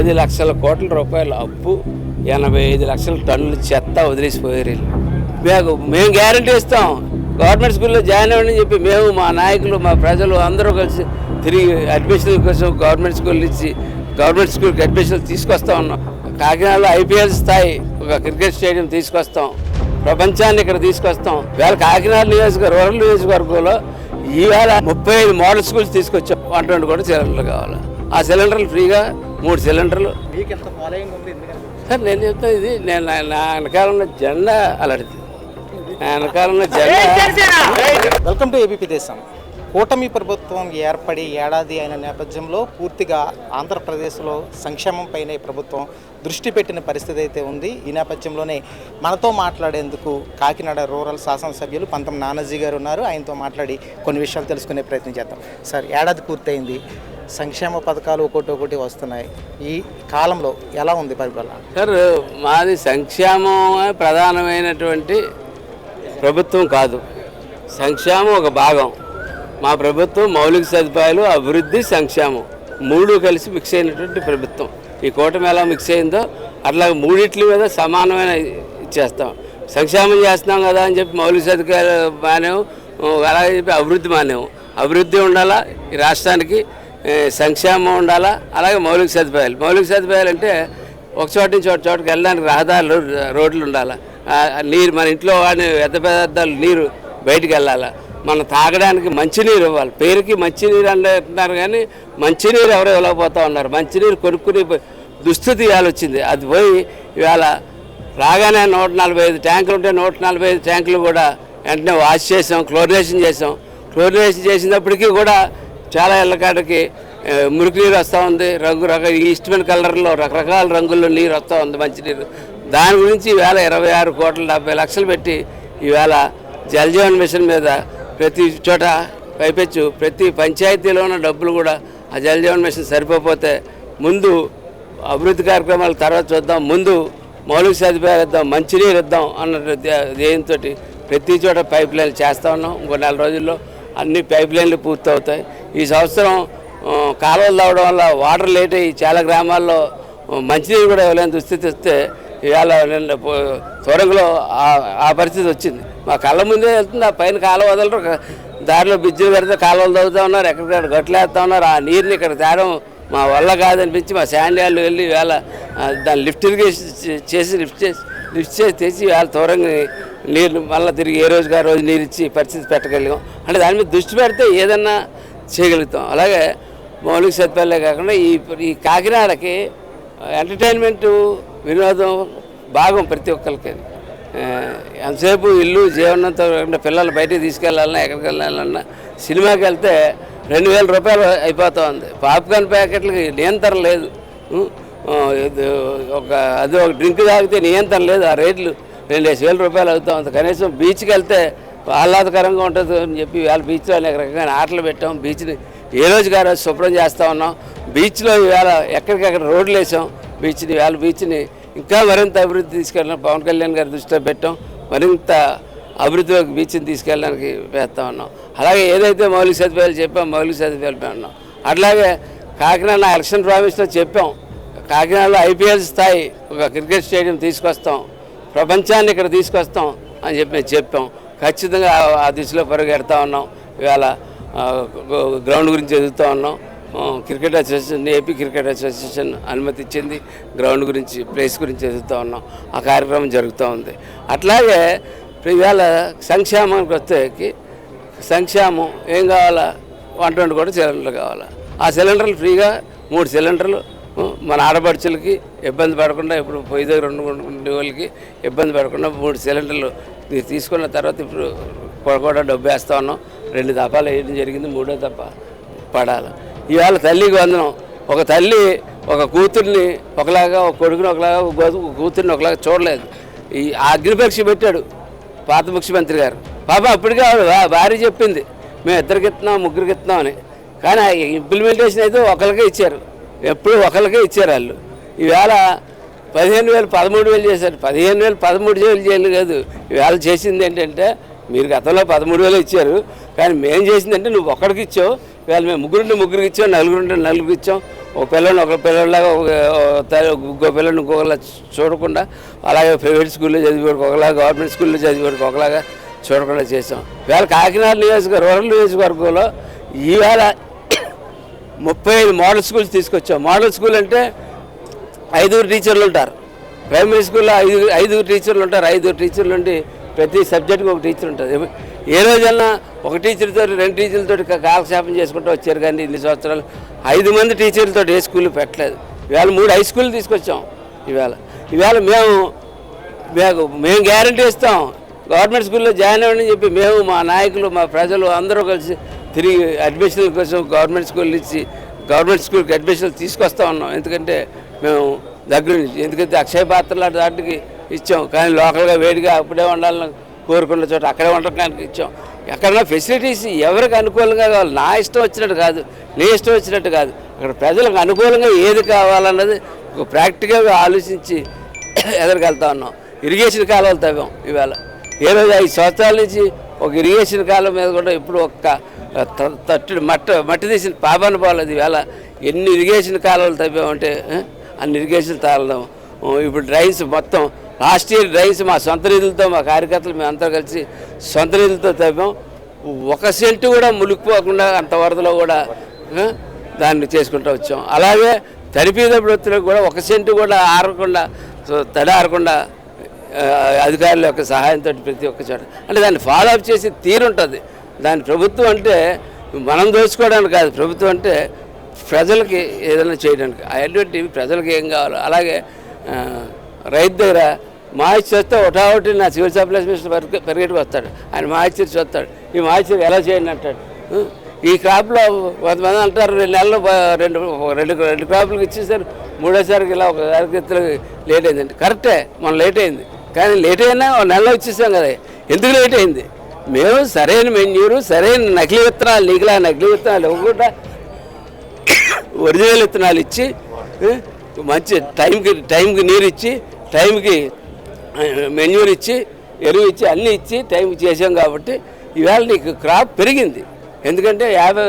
పది లక్షల కోట్ల రూపాయల అప్పు ఎనభై ఐదు లక్షల టన్నుల చెత్త వదిలేసిపోయారు మేము మేము గ్యారంటీ ఇస్తాం. గవర్నమెంట్ స్కూల్లో జాయిన్ అవ్వండి చెప్పి మేము మా నాయకులు మా ప్రజలు అందరూ కలిసి తిరిగి అడ్మిషన్ కోసం గవర్నమెంట్ స్కూల్ ఇచ్చి గవర్నమెంట్ స్కూల్కి అడ్మిషన్ తీసుకొస్తా ఉన్నాం. కాకినాడలో ఐపీఎల్ స్థాయి ఒక క్రికెట్ స్టేడియం తీసుకొస్తాం. ప్రపంచాన్ని ఇక్కడ తీసుకొస్తాం. ఇవాళ కాకినాడ నియోజకవర్గ రూరల్ నియోజకవర్గంలో ఈవేళ ముప్పై ఐదు మోడల్ స్కూల్స్ తీసుకొచ్చాం. వంట కూడా సిలిండర్లు కావాలి. ఆ సిలిండర్లు ఫ్రీగా మూడు సిలిండర్లు. మీకు ఎంత ఫాలోయింగ్ ఉంది ఎందుకని సార్ నేను చెప్తాను ఇది నేను నా- నా వెనకాల ఉన్న జెండా అలాంటిది. నా వెనకాల ఉన్న జెండా వెల్కమ్ టు ఏబీపీ దేశం. కూటమి ప్రభుత్వం ఏర్పడి ఏడాది అయిన నేపథ్యంలో పూర్తిగా ఆంధ్రప్రదేశ్లో సంక్షేమంపైనే ప్రభుత్వం దృష్టి పెట్టిన పరిస్థితి అయితే ఉంది. ఈ నేపథ్యంలోనే మనతో మాట్లాడేందుకు కాకినాడ రూరల్ శాసనసభ్యులు పంతం నానాజీ గారు ఉన్నారు. ఆయనతో మాట్లాడి కొన్ని విషయాలు తెలుసుకునే ప్రయత్నం చేద్దాం. సార్ ఏడాది పూర్తయింది. సంక్షేమ పథకాలు ఒకటి ఒకటి వస్తున్నాయి. ఈ కాలంలో ఎలా ఉంది పరిపాలన? సార్ మాది సంక్షేమమే ప్రధానమైనటువంటి ప్రభుత్వం కాదు. సంక్షేమం ఒక భాగం. మా ప్రభుత్వం మౌలిక సదుపాయాలు అభివృద్ధి సంక్షేమం మూడు కలిసి మిక్స్ అయినటువంటి ప్రభుత్వం. ఈ కూటమి ఎలా మిక్స్ అయిందో అట్లా మూడిట్ల మీద సమానమైన ఇచ్చేస్తాం సంక్షేమం చేస్తున్నాం కదా అని చెప్పి మౌలిక సదుపాయాలు మానేము అలాగే చెప్పి అభివృద్ధి మానేము అభివృద్ధి ఉండాలా? ఈ రాష్ట్రానికి సంక్షేమం ఉండాలా? అలాగే మౌలిక సదుపాయాలు. మౌలిక సదుపాయాలు అంటే ఒక చోట నుంచి ఒక చోటకి వెళ్ళడానికి రహదారులు రోడ్లు ఉండాలి? నీరు మన ఇంట్లో వాడిన పెద్ద పదార్థాలు నీరు బయటికి వెళ్ళాలి? మనం తాగడానికి మంచినీరు ఇవ్వాలి. పేరుకి మంచినీరు అంటున్నారు కానీ మంచినీరు ఎవరు ఇవ్వలేకపోతూ ఉన్నారు. మంచినీరు కొనుక్కుని దుస్థితి ఇవాళ వచ్చింది. అది పోయి ఇవాళ రాగానే నూట నలభై ఐదు ట్యాంకులు ఉంటే నూట నలభై ఐదు ట్యాంకులు కూడా వెంటనే వాష్ చేసాం క్లోరినేషన్ చేసాం. క్లోరినేషన్ చేసినప్పటికీ కూడా చాలా ఇళ్ళకాడికి మురికి నీరు వస్తూ ఉంది. రంగు రక ఈస్ట్మెంట్ కలర్లో రకరకాల రంగుల్లో నీరు వస్తూ ఉంది మంచినీరు. దాని గురించి ఈవేళ ఇరవై ఆరు కోట్ల డెబ్బై లక్షలు పెట్టి ఈవేళ జలజీవన్ మిషన్ మీద ప్రతి చోట పైపెచ్చు. ప్రతి పంచాయతీలో ఉన్న డబ్బులు కూడా ఆ జలజీవన్ మిషన్ సరిపోతే ముందు అభివృద్ధి కార్యక్రమాలు తర్వాత చూద్దాం. ముందు మౌలిక సదుపాయాలు ఇద్దాం మంచినీరు ఇద్దాం అన్న ధ్యేయంతో ప్రతి చోట పైప్ లైన్లు చేస్తూ ఉన్నాం. ఇంకో నెల రోజుల్లో అన్ని పైప్ లైన్లు పూర్తవుతాయి. ఈ సంవత్సరం కాలువలు తవ్వడం వల్ల వాటర్ లేట్ అయ్యి చాలా గ్రామాల్లో మంచినీరు కూడా ఇవ్వలేని దుస్థితి వస్తే ఇవాళ నిన్న తొరంగలో ఆ- పరిస్థితి వచ్చింది. మా కళ్ళ ముందే వెళ్తుంది ఆ పైన కాలువ వదలరు దారిలో బిజ్జులు పెడితే కాలువలు తవ్వుతూ ఉన్నారు ఎక్కడికక్కడ గట్లేస్తూ ఉన్నారు ఆ నీరుని ఇక్కడ తేడం మా వల్ల కాదనిపించి మా శాండ్యాళ్ళు వెళ్ళి వేళ దాన్ని లిఫ్ట్ ఇరిగేషన్ చేసి లిఫ్ట్ చేసి లిఫ్ట్ చేసి తెచ్చి వేళ తొరంగి నీరు మళ్ళీ తిరిగి ఏ రోజుగా రోజు నీరు ఇచ్చి పరిస్థితి పెట్టగలిగాం. అంటే దాని మీద దృష్టి పెడితే ఏదన్నా చేయగలుగుతాం. అలాగే మౌలిక సదుపాయాలే కాకుండా ఈ ఈ కాకినాడకి ఎంటర్టైన్మెంట్ వినోదం భాగం ప్రతి ఒక్కరికి. ఎంతసేపు ఇల్లు జీవనంతో కాకుండా పిల్లలు బయటికి తీసుకెళ్ళాలన్నా ఎక్కడికి వెళ్ళాలన్నా సినిమాకి వెళ్తే రెండు వేల రూపాయలు అయిపోతూ ఉంది. పాప్కార్న్ ప్యాకెట్లకి నియంత్రణ లేదు. ఒక అది ఒక డ్రింక్ తాగితే నియంత్రణ లేదు. ఆ రేట్లు రెండేసి వేల రూపాయలు అవుతా ఉంది. కనీసం బీచ్కి వెళ్తే ఆహ్లాదకరంగా ఉంటుంది అని చెప్పి వాళ్ళ బీచ్లో అనేక రకమైన ఆటలు పెట్టాం. బీచ్ని ఏ రోజు గారు శుభ్రం చేస్తూ ఉన్నాం. బీచ్లో ఇవాళ ఎక్కడికక్కడ రోడ్లు వేసాం. బీచ్ని ఇవాళ బీచ్ని ఇంకా మరింత అభివృద్ధి తీసుకెళ్ళాం పవన్ కళ్యాణ్ గారి దృష్టిలో పెట్టాం. మరింత అభివృద్ధిలోకి బీచ్ని తీసుకెళ్ళడానికి వేస్తూ ఉన్నాం. అలాగే ఏదైతే మౌలిక సదుపాయాలు చెప్పాం మౌలిక సదుపాయాలు ఉన్నాం అట్లాగే కాకినాడ ఎలక్షన్ ప్రామిస్లో చెప్పాం. కాకినాడలో ఐపీఎల్ స్థాయి ఒక క్రికెట్ స్టేడియం తీసుకొస్తాం. ప్రపంచాన్ని ఇక్కడ తీసుకొస్తాం అని చెప్పి మేము చెప్పాం. ఖచ్చితంగా ఆ- దిశలో పరిగెడతా ఉన్నాం. ఇవాళ గ్రౌండ్ గురించి ఎదుగుతూ ఉన్నాం. Cricket association AP cricket association అనుమతి ఇచ్చింది. గ్రౌండ్ గురించి ప్లేస్ గురించి ఎదుగుతూ ఉన్నాం. ఆ కార్యక్రమం జరుగుతూ ఉంది. అట్లాగే ఇవాళ సంక్షేమానికి వస్తే సంక్షేమం ఏం కావాలా? వంట వంటి కూడా సిలిండర్లు కావాలా? ఆ సిలిండర్లు ఫ్రీగా మూడు సిలిండర్లు మన ఆడపడుచులకి ఇబ్బంది పడకుండా ఇప్పుడు పొయ్యి దగ్గర ఉండే వాళ్ళకి ఇబ్బంది పడకుండా మూడు సిలిండర్లు తీసుకున్న తర్వాత ఇప్పుడు కూడా- డబ్బు వేస్తా ఉన్నాం. రెండు దఫాలు వేయడం జరిగింది మూడో దఫా పడాలి. ఇవాళ తల్లికి వందనం. ఒక తల్లి ఒక కూతుర్ని ఒకలాగా ఒక కొడుకుని ఒకలాగా ఒక కూతుర్ని ఒకలాగా చూడలేదు. ఈ అగ్నిపరీక్ష పెట్టాడు పాత ముఖ్యమంత్రి గారు. పాప అప్పటికే భార్య చెప్పింది మేము ఇద్దరికి ఇస్తున్నాం ముగ్గురికి ఇస్తున్నాం అని. కానీ ఇంప్లిమెంటేషన్ అయితే ఒకరికే ఇచ్చారు. ఎప్పుడు ఒకరికే ఇచ్చారు వాళ్ళు. ఈవేళ పదిహేను వేలు పదమూడు వేలు చేశారు. పదిహేను వేలు పదమూడు వేలు చేయలేదు కాదు. ఈవేళ చేసింది ఏంటంటే మీరు గతంలో పదమూడు వేలు ఇచ్చారు. కానీ మేము చేసిందంటే నువ్వు ఒక్కడికి ఇచ్చావు. ఇవాళ మేము ముగ్గురుంటే ముగ్గురికి ఇచ్చాం నలుగురుంటే నలుగురికి ఇచ్చాం. ఒక పిల్లని ఒక పిల్లలాగా ఒక ఇంకో పిల్లని ఇంకొకలా చూడకుండా అలాగే ప్రైవేట్ స్కూల్లో చదివేవాడికి ఒకలాగా గవర్నమెంట్ స్కూల్లో చదివేవాడికి ఒకలాగా చూడకుండా చేసాం ఇవాళ కాకినాడ నియోజకవర్గం రూరల్ నియోజకవర్గంలో ఈవేళ ముప్పై ఐదు మోడల్ స్కూల్స్ తీసుకొచ్చాం. మోడల్ స్కూల్ అంటే ఐదుగురు టీచర్లు ఉంటారు. ప్రైమరీ స్కూల్లో ఐదు ఐదుగురు టీచర్లు ఉంటారు. ఐదుగురు టీచర్లు ఉండి ప్రతి సబ్జెక్ట్కి ఒక టీచర్ ఉంటుంది. ఏ రోజైనా ఒక టీచర్తో రెండు టీచర్లతో కాలక్షేపం చేసుకుంటూ వచ్చారు కానీ ఇన్ని సంవత్సరాలు ఐదు మంది టీచర్లతో ఏ స్కూల్ పెట్టలేదు. ఇవాళ మూడు హై స్కూల్ తీసుకొచ్చాం ఇవాళ. ఇవాళ మేము మేము మేము గ్యారంటీ ఇస్తాం. గవర్నమెంట్ స్కూల్లో జాయిన్ అవ్వండి చెప్పి మేము మా నాయకులు మా ప్రజలు అందరూ కలిసి తిరిగి అడ్మిషన్ కోసం గవర్నమెంట్ స్కూల్ ఇచ్చి గవర్నమెంట్ స్కూల్కి అడ్మిషన్లు తీసుకొస్తా ఉన్నాం. ఎందుకంటే మేము దగ్గర నుంచి. ఎందుకంటే అక్షయ పాత్ర లాంటి దాటికి ఇచ్చాం. కానీ లోకల్గా వేడిగా అప్పుడే ఉండాలని కోరుకున్న చోట అక్కడే ఉండటానికి ఇచ్చాం. ఎక్కడన్నా ఫెసిలిటీస్ ఎవరికి అనుకూలంగా కావాలి? నా ఇష్టం వచ్చినట్టు కాదు. నీ ఇష్టం వచ్చినట్టు కాదు. అక్కడ ప్రజలకు అనుకూలంగా ఏది కావాలన్నది ఒక ప్రాక్టికల్గా ఆలోచించి ఎదురుకెళ్తా ఉన్నాం. ఇరిగేషన్ కాలువలు తవ్వాం ఇవాళ. ఏ రోజు ఐదు సంవత్సరాల నుంచి ఒక ఇరిగేషన్ కాలం మీద కూడా ఇప్పుడు ఒక్క త- తట్టు మట్ట మట్టి తీసిన పాపాన పోలేదు ఇవాళ. ఎన్ని ఇరిగేషన్ కాలువలు తవ్వామంటే అన్ని ఇరిగేషన్ తాళడం ఇప్పుడు డ్రైన్స్ మొత్తం లాస్ట్ ఇయర్ డ్రైన్స్ మా సొంత నిధులతో మా కార్యకర్తలు మేము కలిసి సొంత నిధులతో తవ్వాం. ఒక సెంటు కూడా మునిగిపోకుండా అంత వరదలో కూడా దాన్ని చేసుకుంటూ వచ్చాం. అలాగే తడిపేటప్పుడు వృత్తులకు కూడా ఒక సెంటు కూడా ఆరకుండా సో తడి ఆరకుండా అధికారుల యొక్క సహాయంతో ప్రతి ఒక్క చోట. అంటే దాన్ని ఫాలో అప్ చేసి తీరుంటుంది. దాని ప్రభుత్వం అంటే మనం దోచుకోవడానికి కాదు ప్రభుత్వం అంటే ప్రజలకి ఏదైనా చేయడానికి. అటువంటివి ప్రజలకి ఏం కావాలో? అలాగే రైతు దగ్గర మాయిచ్ చేస్తే ఒకటి నా సివిల్ సప్లైస్ మినిస్టర్ పరిగె- పరిగెట్టుకు వస్తాడు. ఆయన మాయిచర్ చూస్తాడు. ఈ మాయిచర్ ఎలా చేయండి అంటాడు. ఈ క్రాప్లో కొంతమంది అంటారు రెండు నెలలు రెండు రెండు రెండు క్రాప్లకు ఇచ్చేసారు. మూడోసారికి ఇలా ఒకసారికి ఇద్దరికి లేట్ అయిందండి. కరెక్టే మనం లేట్ అయింది. కానీ లేట్ అయినా ఒక నెలలో ఇచ్చేసాం కదా. ఎందుకు లేట్ అయింది? మేము సరైన మెన్యూరు సరైన నకిలీ విత్తనాలు నీకులా నకిలీ విత్తనాలు ఇవ్వకుండా ఒరిజినల్ విత్తనాలు ఇచ్చి మంచి టైంకి టైంకి నీరు ఇచ్చి టైంకి మెన్యూర్ ఇచ్చి ఎరువు ఇచ్చి అన్నీ ఇచ్చి టైంకి చేసాం కాబట్టి ఈవేళ నీకు క్రాప్ పెరిగింది. ఎందుకంటే యాభై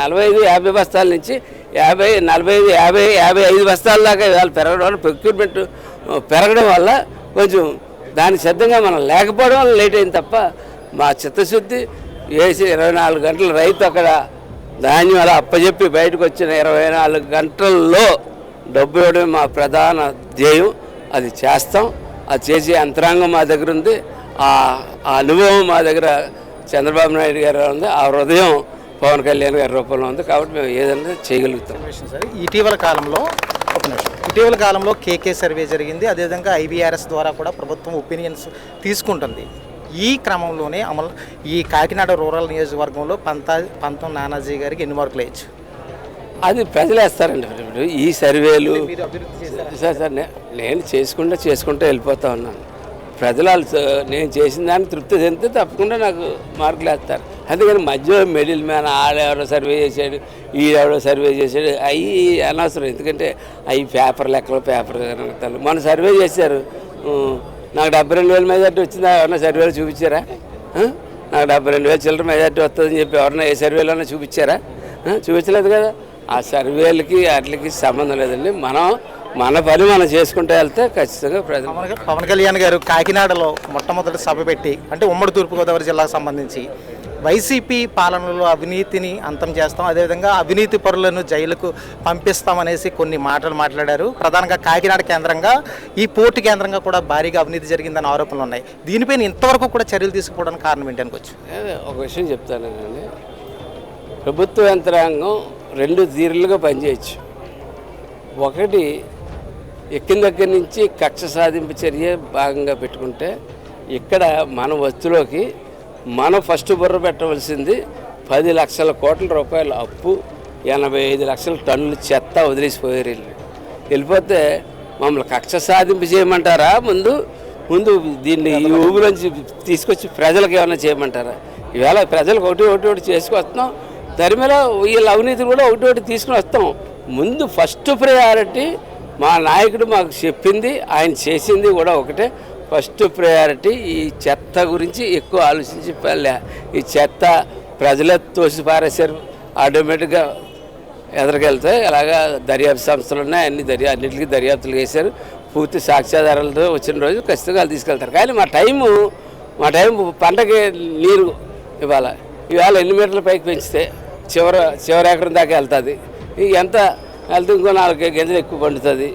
నలభై ఐదు యాభై బస్తాల నుంచి యాభై నలభై ఐదు యాభై యాభై ఐదు బస్తాల దాకా ఇవాళ పెరగడం వల్ల ప్రొక్యూర్మెంట్ పెరగడం వల్ల కొంచెం దాని సిద్ధంగా మనం లేకపోవడం వల్ల లేట్ అయింది తప్ప మా చిత్తశుద్ధి వేసి ఇరవై నాలుగు గంటలు రైతు అక్కడ ధాన్యం అలా అప్పచెప్పి బయటకు వచ్చిన ఇరవై నాలుగు గంటల్లో డబ్బు ఇవ్వడం మా ప్రధాన ధ్యేయం. అది చేస్తాం. అది చేసే యంత్రాంగం మా దగ్గర ఉంది. ఆ ఆ అనుభవం మా దగ్గర చంద్రబాబు నాయుడు గారు ఉంది. ఆ హృదయం పవన్ కళ్యాణ్ గారి రూపంలో ఉంది. కాబట్టి మేము ఏదైనా చేయగలుగుతాం. ఇటీవల కాలంలో ఇటీవల కాలంలో కేకే సర్వే జరిగింది. అదేవిధంగా ఐబీఆర్ఎస్ ద్వారా కూడా ప్రభుత్వం ఒపీనియన్స్ తీసుకుంటుంది. ఈ క్రమంలోనే అమలు ఈ కాకినాడ రూరల్ నియోజకవర్గంలో పంత పంతం నానాజీ గారికి ఎన్ని మార్కులు వేయచ్చు? అది ప్రజలు వేస్తారండి ఇప్పుడు ఈ సర్వేలు సార్ సార్ నేను చేసుకుంటూ చేసుకుంటూ వెళ్ళిపోతా ఉన్నాను. ప్రజలు నేను చేసిన దాన్ని తృప్తి చెందితే తప్పకుండా నాకు మార్కులు వేస్తారు. అందుకని మధ్యలో మిడిల్ మ్యాన్ ఆడెవడో సర్వే చేశాడు ఈడెవడో సర్వే చేశాడు అవి అనవసరం. ఎందుకంటే అవి పేపర్ లెక్కలు పేపర్ మన సర్వే చేశారు. నాకు డెబ్బై రెండు వేల మెజార్టీ వచ్చిందా? ఎవరన్నా సర్వేలు చూపించారా? నాకు డెబ్బై రెండు వేల చిల్లర మెజార్టీ వస్తుందని చెప్పి ఎవరన్నా ఏ సర్వేలోనే చూపించారా? చూపించలేదు కదా? ఆ సర్వేలకి వాటికి సంబంధం లేదండి. మనం మన పని మనం చేసుకుంటూ వెళ్తే ఖచ్చితంగా ప్రజలు పవన్ పవన్ కళ్యాణ్ గారు కాకినాడలో మొట్టమొదటి సభ పెట్టి అంటే ఉమ్మడి తూర్పుగోదావరి జిల్లాకు సంబంధించి వైసీపీ పాలనలో అవినీతిని అంతం చేస్తాం. అదేవిధంగా అవినీతి పరులను జైలుకు పంపిస్తామనేసి కొన్ని మాటలు మాట్లాడారు. ప్రధానంగా కాకినాడ కేంద్రంగా ఈ పోర్టు కేంద్రంగా కూడా భారీగా అవినీతి జరిగిందన్న ఆరోపణలు ఉన్నాయి. దీనిపైన ఇంతవరకు కూడా చర్యలు తీసుకోవడానికి కారణం ఏంటి అనుకోవచ్చు? ఒక విషయం చెప్తానండి ప్రభుత్వ యంత్రాంగం రెండు తీరులుగా పనిచేయచ్చు. ఒకటి ఎక్కిన దగ్గర నుంచి కక్ష సాధింపు చర్య భాగంగా పెట్టుకుంటే ఇక్కడ మన వస్తులోకి మనం ఫస్ట్ బుర్ర పెట్టవలసింది పది లక్షల కోట్ల రూపాయల అప్పు ఎనభై ఐదు లక్షల టన్నులు చెత్త వదిలేసిపోయారు వీళ్ళు. వెళ్ళిపోతే మమ్మల్ని కక్ష సాధింపు చేయమంటారా? ముందు ముందు దీన్ని ఈ ఊబిలోంచి తీసుకొచ్చి ప్రజలకు ఏమైనా చేయమంటారా? ఈవేళ ప్రజలకు ఒకటి ఒకటి ఒకటి చేసుకొస్తున్నాం దాని మీద వీళ్ళ అవినీతి కూడా ఒకటి ఒకటి తీసుకుని వస్తాం. ముందు ఫస్ట్ ప్రయారిటీ మా నాయకుడు మాకు చెప్పింది ఆయన చేసింది కూడా ఒకటే. ఫస్ట్ ప్రయారిటీ ఈ చెత్త గురించి ఎక్కువ ఆలోచించి ఈ చెత్త ప్రజలే తోసి పారేశారు. ఆటోమేటిక్గా ఎదరికెళ్తే అలాగా దర్యాప్తు సంస్థలు ఉన్నాయి. అన్ని దర్యా అన్నింటికి దర్యాప్తులు చేశారు. పూర్తి సాక్ష్యాధారాలతో వచ్చిన రోజు ఖచ్చితంగా వాళ్ళు తీసుకెళ్తారు. కానీ మా టైము మా టైం పంటకి నీరు ఇవాళ ఇవాళ ఎన్ని మీటర్ల పైకి పెంచితే చివర చివరి ఎకరం దాకా వెళ్తుంది. ఎంత వెళ్తే ఇంకో నాలుగు గింజలు ఎక్కువ పండుతుంది.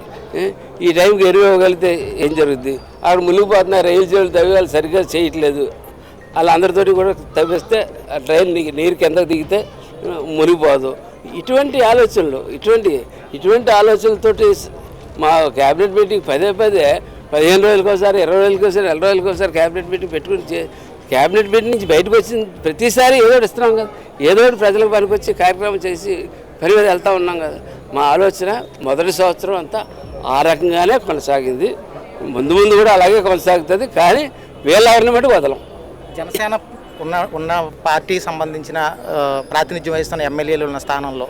ఈ టైంకి ఎరువు ఇవ్వగలిగితే ఏం జరుగుద్ది? అక్కడ మునిగిపోతున్న రైలు చేతులు తవ్వి సరిగ్గా చేయట్లేదు. వాళ్ళందరితోటి కూడా తవ్విస్తే ఆ ట్రైన్ నీరు కిందకు దిగితే మునిగిపోదు ఇటువంటి ఆలోచనలు ఇటువంటి ఇటువంటి ఆలోచనలతోటి మా క్యాబినెట్ మీటింగ్ పదే పదే పదిహేను రోజులకోసారి ఇరవై రోజులకోసారి నెల రోజులకి ఒకసారి క్యాబినెట్ మీటింగ్ పెట్టుకుని క్యాబినెట్ మీటింగ్ నుంచి బయటకు వచ్చిన ప్రతిసారి ఏదో ఇస్తున్నాం కదా. ఏదో ఒకటి ప్రజలకు పనికొచ్చి కార్యక్రమం చేసి పని మీద వెళ్తూ ఉన్నాం కదా. మా ఆలోచన మొదటి సంవత్సరం అంతా ఆ రకంగానే కొనసాగింది. ముందు ముందు కూడా అలాగే కొనసాగుతుంది కానీ వీళ్ళ మటు వదలం. జనసేన ఉన్న ఉన్న పార్టీ సంబంధించిన ప్రాతినిధ్యం వహిస్తున్న ఎమ్మెల్యేలు ఉన్న స్థానంలో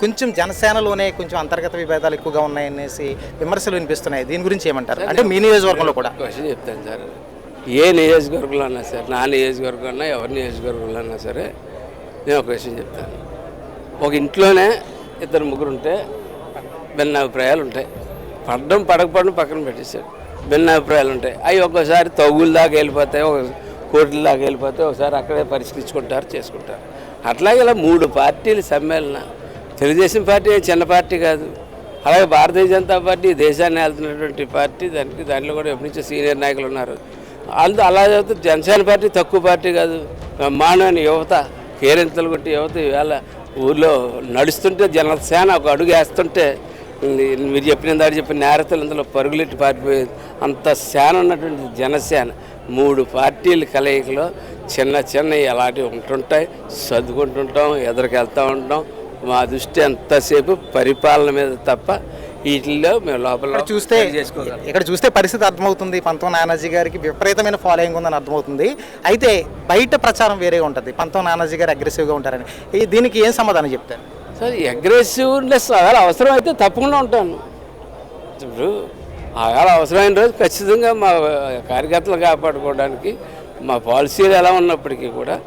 కొంచెం జనసేనలోనే కొంచెం అంతర్గత విభేదాలు ఎక్కువగా ఉన్నాయనేసి విమర్శలు వినిపిస్తున్నాయి. దీని గురించి ఏమంటారు? అంటే మీ నియోజకవర్గంలో కూడా. క్వశ్చన్ చెప్తాను సార్. ఏ నియోజకవర్గంలో అన్నా సరే నా నియోజకవర్గం అన్నా ఎవరి నియోజకవర్గంలో అన్నా సరే నేను ఒక క్వశ్చన్ చెప్తాను. ఒక ఇంట్లోనే ఇద్దరు ముగ్గురు ఉంటే భిన్న అభిప్రాయాలు ఉంటాయి పడడం పడకపోవడం పక్కన పెట్టేశాడు. భిన్న అభిప్రాయాలు ఉంటాయి. అవి ఒక్కోసారి తగుల దాకా వెళ్ళిపోతాయి ఒక కోర్టుల దాకా వెళ్ళిపోతాయి ఒకసారి అక్కడే పరిష్కరించుకుంటారు చేసుకుంటారు. అట్లాగే ఇలా మూడు పార్టీలు సమ్మేళన. తెలుగుదేశం పార్టీ చిన్న పార్టీ కాదు. అలాగే భారతీయ జనతా పార్టీ దేశాన్ని వెళ్తున్నటువంటి పార్టీ దానికి దానిలో కూడా ఎప్పటి నుంచో సీనియర్ నాయకులు ఉన్నారు. అందు అలా చదివితే జనసేన పార్టీ తక్కువ పార్టీ కాదు. మానవుని యువత కేరింతలు కొట్టి యువత ఇవాళ ఊర్లో నడుస్తుంటే జనసేన ఒక అడుగు వేస్తుంటే మీరు చెప్పిన దాడి చెప్పిన నేరతలు అందులో పరుగులెట్టి పారిపోయేది అంత సేన ఉన్నటువంటి జనసేన. మూడు పార్టీల కలయికలో చిన్న చిన్న అలాంటివి ఉంటుంటాయి. చదువుకుంటుంటాం ఎదురుకు వెళ్తూ ఉంటాం. మా దృష్టి ఎంతసేపు పరిపాలన మీద తప్ప వీటిల్లో మేము లోపల చూస్తే ఇక్కడ చూస్తే పరిస్థితి అర్థమవుతుంది. పంతం నానాజీ గారికి విపరీతమైన ఫాలోయింగ్ ఉందని అర్థమవుతుంది. అయితే బయట ప్రచారం వేరే ఉంటుంది. పంతం నానాజీ గారు అగ్రెసివ్గా ఉంటారని. దీనికి ఏం సమాధానం చెప్తారు? సార్ అగ్రెసివ్నెస్ అలా అవసరం అయితే తప్పకుండా ఉంటాను ఇప్పుడు ఆవేళ అవసరమైన రోజు ఖచ్చితంగా మా కార్యకర్తలు కాపాడుకోవడానికి మా పాలసీలు ఎలా ఉన్నప్పటికీ కూడా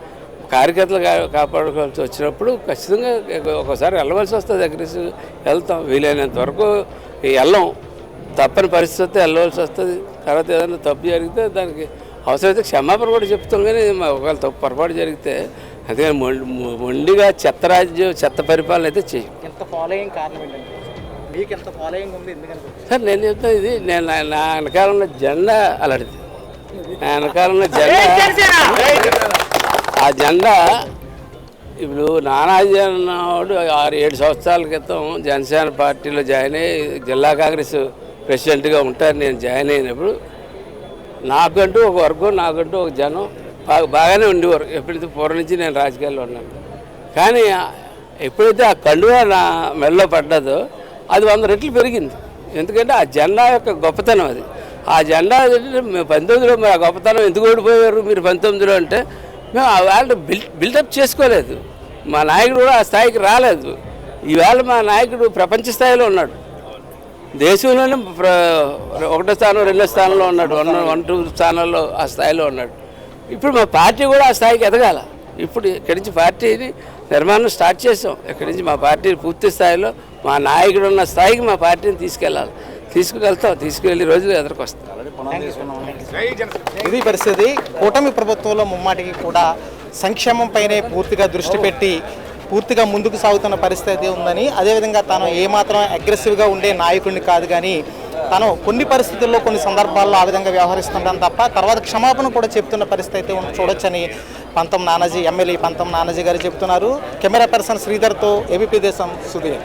కార్యకర్తలు కా- కాపాడుకోవాల్సి వచ్చినప్పుడు ఖచ్చితంగా ఒకసారి వెళ్ళవలసి వస్తుంది. అగ్రెసివ్ వెళ్తాం. వీలైనంత వరకు వెళ్ళం. తప్పని పరిస్థితి వస్తే వెళ్ళవలసి వస్తుంది. తర్వాత ఏదైనా తప్పు జరిగితే దానికి అవసరమైతే క్షమాపణ కూడా చెప్తాం. కానీ మా ఒకవేళ తప్పు పొరపాటు జరిగితే మొండి- మొండిగా చెత్త రాజ్యం చెత్త పరిపాలన అయితే చేయం ఎంత ఫాలోయింగ్ కారణం ఏంటంటే మీకు ఎంత ఫాలోయింగ్ ఉంది ఎందుకని? సార్ నేను చెప్తా ఇది నేను నా నా వెనకాల ఉన్న జెండా అలాంటిది. నా వెనకాల ఉన్న జెండా! ఆ జెండా ఇప్పుడు నానాజీ అన్నవాడు ఆరు ఏడు సంవత్సరాల క్రితం జనసేన పార్టీలో జాయిన్ అయ్యి జిల్లా కాంగ్రెస్ ప్రెసిడెంట్గా ఉంటారు. నేను జాయిన్ అయినప్పుడు నాకంటూ ఒక వర్గం నాకంటూ ఒక జనం బాగా బాగానే ఉండేవారు. ఎప్పుడైతే పూర్వం నుంచి నేను రాజకీయాల్లో ఉన్నాను. కానీ ఎప్పుడైతే ఆ కండువా నా మెడలో పడ్డదో అది వంద రెట్లు పెరిగింది. ఎందుకంటే ఆ జెండా యొక్క గొప్పతనం అది. ఆ జెండా పంతొమ్మిదిలో మరి ఆ గొప్పతనం ఎందుకు ఓడిపోయారు మీరు పంతొమ్మిదిలో అంటే మేము ఆ వాళ్ళు బిల్ బిల్డప్ చేసుకోలేదు. మా నాయకుడు కూడా ఆ స్థాయికి రాలేదు. ఈవేళ మా నాయకుడు ప్రపంచ స్థాయిలో ఉన్నాడు. దేశంలోనే ఒకటో స్థానం రెండో స్థానంలో ఉన్నాడు. వన్ వన్ టూ స్థానాల్లో ఆ స్థాయిలో ఉన్నాడు. ఇప్పుడు మా పార్టీ కూడా ఆ స్థాయికి ఎదగాల. ఇప్పుడు ఇక్కడి నుంచి పార్టీని నిర్మాణం స్టార్ట్ చేసాం. ఇక్కడి నుంచి మా పార్టీ పూర్తి స్థాయిలో మా నాయకుడు ఉన్న స్థాయికి మా పార్టీని తీసుకెళ్ళాలి. తీసుకువెళ్తాం. తీసుకువెళ్ళి రోజులు ఎదురుకొస్తాం. ఇది పరిస్థితి. కూటమి ప్రభుత్వంలో ముమ్మాటికి కూడా సంక్షేమం పైనే పూర్తిగా దృష్టి పెట్టి పూర్తిగా ముందుకు సాగుతున్న పరిస్థితి ఉందని అదేవిధంగా తాను ఏమాత్రం అగ్రెసివ్గా ఉండే నాయకుడిని కాదు కానీ తను కొన్ని పరిస్థితుల్లో కొన్ని సందర్భాల్లో ఆ విధంగా వ్యవహరిస్తుంటాను తప్ప తర్వాత క్షమాపణ కూడా చెప్తున్న పరిస్థితి అయితే చూడొచ్చని పంతం నానాజీ ఎమ్మెల్యే పంతం నానాజీ గారు చెప్తున్నారు. కెమెరా పర్సన్ శ్రీధర్తో ఏబీపీ దేశం సుధీర్.